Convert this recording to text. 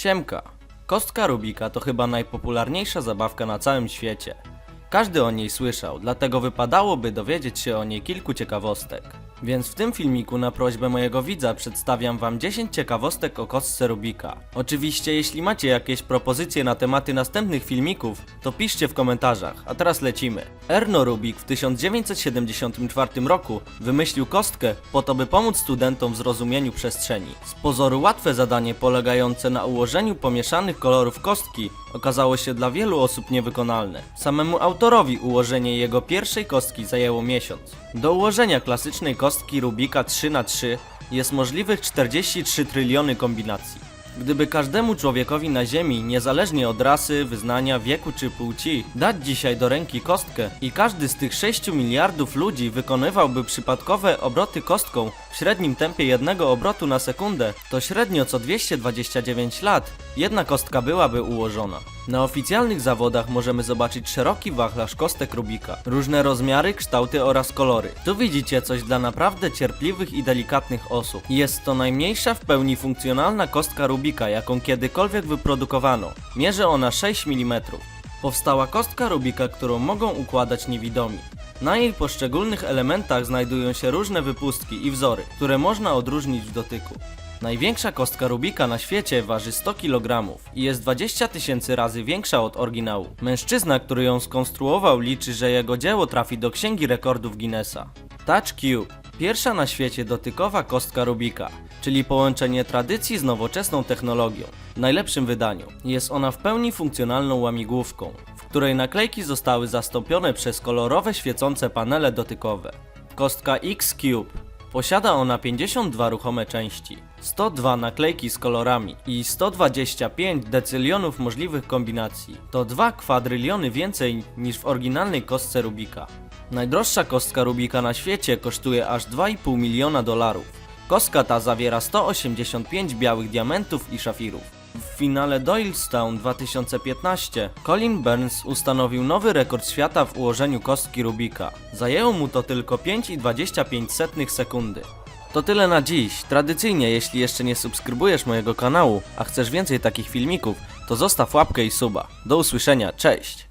Siemka. Kostka Rubika to chyba najpopularniejsza zabawka na całym świecie. Każdy o niej słyszał, dlatego wypadałoby dowiedzieć się o niej kilku ciekawostek. Więc w tym filmiku na prośbę mojego widza przedstawiam wam 10 ciekawostek o kostce Rubika. Oczywiście jeśli macie jakieś propozycje na tematy następnych filmików, to piszcie w komentarzach, a teraz lecimy. Erno Rubik w 1974 roku wymyślił kostkę po to, by pomóc studentom w zrozumieniu przestrzeni. Z pozoru łatwe zadanie polegające na ułożeniu pomieszanych kolorów kostki okazało się dla wielu osób niewykonalne. Samemu autorowi ułożenie jego pierwszej kostki zajęło miesiąc. Do ułożenia klasycznej kostki Rubika 3x3 jest możliwych 43 tryliony kombinacji. Gdyby każdemu człowiekowi na Ziemi, niezależnie od rasy, wyznania, wieku czy płci, dać dzisiaj do ręki kostkę i każdy z tych 6 miliardów ludzi wykonywałby przypadkowe obroty kostką w średnim tempie jednego obrotu na sekundę, to średnio co 229 lat jedna kostka byłaby ułożona. Na oficjalnych zawodach możemy zobaczyć szeroki wachlarz kostek Rubika, różne rozmiary, kształty oraz kolory. Tu widzicie coś dla naprawdę cierpliwych i delikatnych osób. Jest to najmniejsza w pełni funkcjonalna kostka Rubika, jaką kiedykolwiek wyprodukowano. Mierzy ona 6 mm. Powstała kostka Rubika, którą mogą układać niewidomi. Na jej poszczególnych elementach znajdują się różne wypustki i wzory, które można odróżnić w dotyku. Największa kostka Rubika na świecie waży 100 kg i jest 20 tysięcy razy większa od oryginału. Mężczyzna, który ją skonstruował, liczy, że jego dzieło trafi do księgi rekordów Guinnessa. Touch Cube. Pierwsza na świecie dotykowa kostka Rubika, czyli połączenie tradycji z nowoczesną technologią. W najlepszym wydaniu. Jest ona w pełni funkcjonalną łamigłówką, w której naklejki zostały zastąpione przez kolorowe świecące panele dotykowe. Kostka X-Cube. Posiada ona 52 ruchome części, 102 naklejki z kolorami i 125 decylionów możliwych kombinacji. To 2 kwadryliony więcej niż w oryginalnej kostce Rubika. Najdroższa kostka Rubika na świecie kosztuje aż 2,5 miliona dolarów. Kostka ta zawiera 185 białych diamentów i szafirów. W finale Doylestown 2015 Colin Burns ustanowił nowy rekord świata w ułożeniu kostki Rubika. Zajęło mu to tylko 5,25 sekundy. To tyle na dziś. Tradycyjnie, jeśli jeszcze nie subskrybujesz mojego kanału, a chcesz więcej takich filmików, to zostaw łapkę i suba. Do usłyszenia, cześć!